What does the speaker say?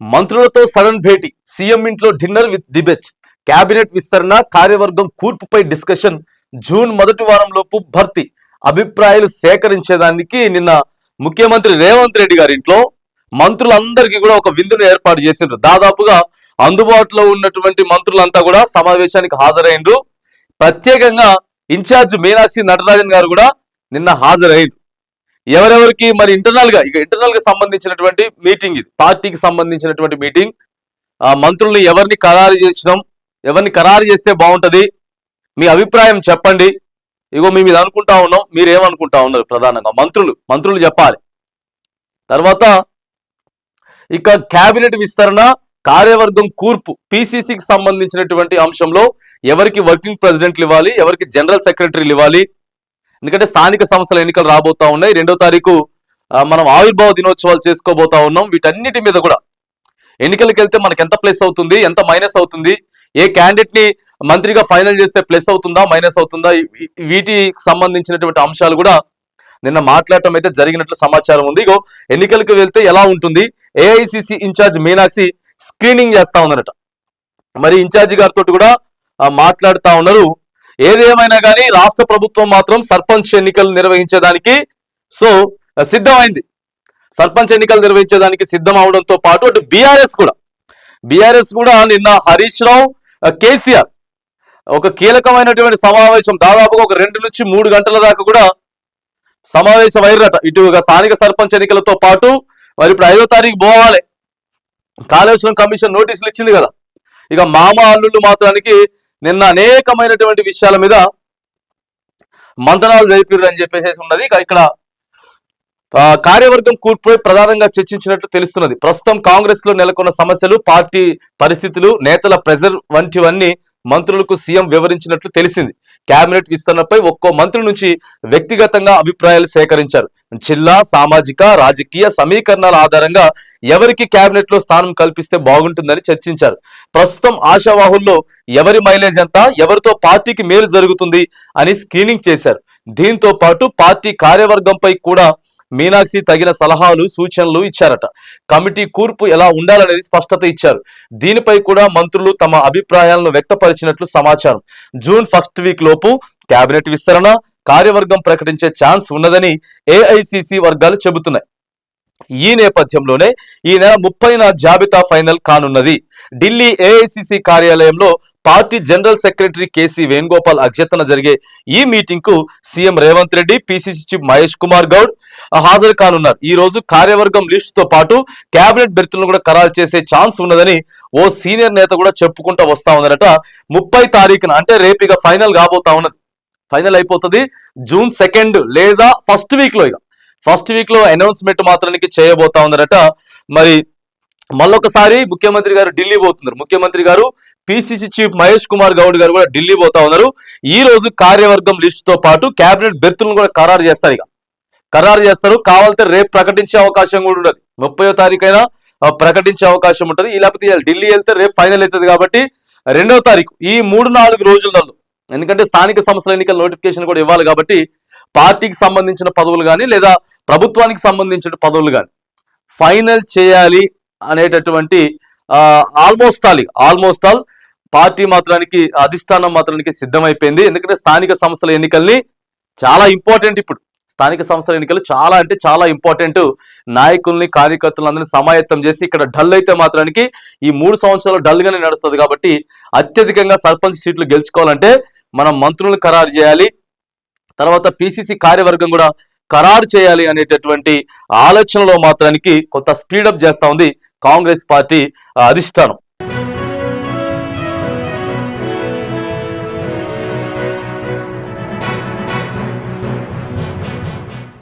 మంత్రులతో సడన్ భేటీ. సీఎం ఇంట్లో dinner with దిబెచ్ cabinet విస్తరణ కార్యవర్గం కూర్పుపై డిస్కషన్. జూన్ మొదటి వారంలోపు భర్తీ. అభిప్రాయాలు సేకరించేదానికి నిన్న ముఖ్యమంత్రి రేవంత్ రెడ్డి గారి ఇంట్లో మంత్రులందరికీ కూడా ఒక విందును ఏర్పాటు చేసిండ్రు. దాదాపుగా అందుబాటులో ఉన్నటువంటి మంత్రులంతా కూడా సమావేశానికి హాజరైండ్రు. ప్రత్యేకంగా ఇన్ఛార్జ్ మీనాక్షి నటరాజన్ గారు కూడా నిన్న హాజరైండ్రు. ఎవరెవరికి మరి ఇంటర్నల్గా ఇక ఇంటర్నల్గా సంబంధించినటువంటి మీటింగ్ ఇది. పార్టీకి సంబంధించినటువంటి మీటింగ్ ఆ మంత్రుల్ని ఎవరిని ఖరారు చేసినాం ఎవరిని ఖరారు చేస్తే బాగుంటది మీ అభిప్రాయం చెప్పండి. ఇగో మేము ఇది అనుకుంటా ఉన్నాం మీరేమనుకుంటా ఉన్నారు ప్రధానంగా? మంత్రులు మంత్రులు చెప్పాలి. తర్వాత ఇక కేబినెట్ విస్తరణ కార్యవర్గం కూర్పు పిసిసికి సంబంధించినటువంటి అంశంలో ఎవరికి వర్కింగ్ ప్రెసిడెంట్లు ఇవ్వాలి ఎవరికి జనరల్ సెక్రటరీలు ఇవ్వాలి ఎందుకంటే స్థానిక సంస్థల ఎన్నికలు రాబోతా ఉన్నాయి. రెండో తారీఖు మనం ఆవిర్భావ దినోత్సవాలు చేసుకోబోతా ఉన్నాం. వీటన్నిటి మీద కూడా ఎన్నికలకు వెళ్తే మనకి ఎంత ప్లస్ అవుతుంది ఎంత మైనస్ అవుతుంది ఏ క్యాండిడేట్ని మంత్రిగా ఫైనల్ చేస్తే ప్లస్ అవుతుందా మైనస్ అవుతుందా వీటికి సంబంధించినటువంటి అంశాలు కూడా నిన్న మాట్లాడటం అయితే జరిగినట్లు సమాచారం ఉంది. ఇగో ఎన్నికలకు వెళ్తే ఎలా ఉంటుంది? ఏఐసిసి ఇన్ఛార్జ్ మీనాక్షి స్క్రీనింగ్ చేస్తా ఉందన్నట మరి ఇన్ఛార్జి గారితో కూడా మాట్లాడుతూ ఉన్నారు. ఏదేమైనా కానీ రాష్ట్ర ప్రభుత్వం మాత్రం సర్పంచ్ ఎన్నికలు నిర్వహించేదానికి సో సిద్ధమైంది. సర్పంచ్ ఎన్నికలు నిర్వహించేదానికి సిద్ధం అవడంతో పాటు అటు బీఆర్ఎస్ కూడా. బీఆర్ఎస్ కూడా నిన్న హరీష్ రావు కేసీఆర్ ఒక కీలకమైనటువంటి సమావేశం దాదాపుగా ఒక రెండు నుంచి మూడు గంటల దాకా కూడా సమావేశం అయ్యారట ఇటు స్థానిక సర్పంచ్ ఎన్నికలతో పాటు మరి ఇప్పుడు ఐదో తారీఖు పోవాలి. కాళేశ్వరం కమిషన్ నోటీసులు ఇచ్చింది కదా. ఇక మామ అల్లుళ్ళు మాత్రానికి నిన్న అనేకమైనటువంటి విషయాల మీద మంతనాలు జరిపారు అని చెప్పేసి ఉన్నది. ఇక్కడ కార్యవర్గం కూర్పుపై ప్రధానంగా చర్చించినట్లు తెలుస్తున్నది. ప్రస్తుతం కాంగ్రెస్లో నెలకొన్న సమస్యలు పార్టీ పరిస్థితులు నేతల ప్రెజర్ వంటివన్నీ మంత్రులకు సీఎం వివరించినట్లు తెలిసింది. కేబినెట్ విస్తరణపై ఒక్కో మంత్రి నుంచి వ్యక్తిగతంగా అభిప్రాయాలు సేకరించారు. జిల్లా సామాజిక రాజకీయ సమీకరణాల ఆధారంగా ఎవరికి కేబినెట్లో స్థానం కల్పిస్తే బాగుంటుందని చర్చించారు. ప్రస్తుతం ఆశావాహుల్లో ఎవరి మైలేజ్ ఎంత ఎవరితో పార్టీకి మేలు జరుగుతుంది అని స్క్రీనింగ్ చేశారు. దీంతో పాటు పార్టీ కార్యవర్గంపై కూడా మీనాక్షి తగిన సలహాలు సూచనలు ఇచ్చారట. కమిటీ కూర్పు ఎలా ఉండాలనేది స్పష్టత ఇచ్చారు. దీనిపై కూడా మంత్రులు తమ అభిప్రాయాలను వ్యక్తపరిచినట్లు సమాచారం. జూన్ ఫస్ట్ వీక్ లోపు కేబినెట్ విస్తరణ కార్యవర్గం ప్రకటించే ఛాన్స్ ఉన్నదని ఏఐసిసి వర్గాలు చెబుతున్నాయి. ఈ నేపథ్యంలోనే ఈ నెల ముప్పైన జాబితా ఫైనల్ కానున్నది. ఢిల్లీ ఏఐసిసి కార్యాలయంలో party general secretary K C Venugopal అధ్యక్షతన జరిగే ఈ మీటింగ్కు CM Revanth Reddy PCC chief Mahesh Kumar Goud హాజరు కానున్నారు. ఈ రోజు కార్యవర్గం లిస్ట్తో పాటు కేబినెట్ బెర్తులను కూడా ఖరారు చేసే ఛాన్స్ ఉన్నదని ఓ సీనియర్ నేత కూడా చెప్పుకుంటూ వస్తా ఉన్నారట. ముప్పై తారీఖున అంటే రేపు ఇక ఫైనల్ కాబోతా ఉన్నది ఫైనల్ అయిపోతుంది. జూన్ సెకండ్ లేదా ఫస్ట్ వీక్లో ఇక. ఫస్ట్ వీక్లో అనౌన్స్మెంట్ మాత్రానికి చేయబోతా ఉన్నారట. మరి మళ్ళొకసారి ముఖ్యమంత్రి గారు ఢిల్లీ పోతున్నారు. ముఖ్యమంత్రి గారు పిసిసి చీఫ్ మహేష్ కుమార్ గౌడ్ గారు కూడా ఢిల్లీ పోతా ఉన్నారు. ఈ రోజు కార్యవర్గం లిస్ట్తో పాటు కేబినెట్ బెర్తులను కూడా ఖరారు చేస్తారు ఇక. ఖరారు చేస్తారు. కావాలంటే రేపు ప్రకటించే అవకాశం కూడా ఉండదు. ముప్పయో తారీఖైనా ప్రకటించే అవకాశం ఉంటుంది. ఈ లేకపోతే ఢిల్లీ వెళ్తే రేపు ఫైనల్ అవుతుంది కాబట్టి రెండవ తారీఖు ఈ మూడు నాలుగు రోజులలో ఎందుకంటే స్థానిక సంస్థల ఎన్నికల నోటిఫికేషన్ కూడా ఇవ్వాలి కాబట్టి పార్టీకి సంబంధించిన పదవులు కానీ లేదా ప్రభుత్వానికి సంబంధించిన పదవులు కానీ ఫైనల్ చేయాలి అనేటటువంటి almost all almost all party మాత్రానికి అధిష్టానం మాత్రానికి సిద్ధమైపోయింది. ఎందుకంటే స్థానిక సంస్థల ఎన్నికల్ని చాలా ఇంపార్టెంట్ ఇప్పుడు. స్థానిక సంస్థల ఎన్నికలు చాలా అంటే చాలా ఇంపార్టెంట్. నాయకుల్ని కార్యకర్తలందరినీ సమాయత్తం చేసి ఇక్కడ డల్ అయితే మాత్రానికి ఈ మూడు సంవత్సరాలు డల్గానే నడుస్తుంది కాబట్టి అత్యధికంగా సర్పంచ్ సీట్లు గెలుచుకోవాలంటే మనం మంత్రులను ఖరారు చేయాలి. తర్వాత పిసిసి కార్యవర్గం కూడా ఖరారు చేయాలి అనేటటువంటి ఆలోచనలో మాత్రానికి కొంత స్పీడప్ చేస్తా ఉంది కాంగ్రెస్ పార్టీ అధిష్టానం.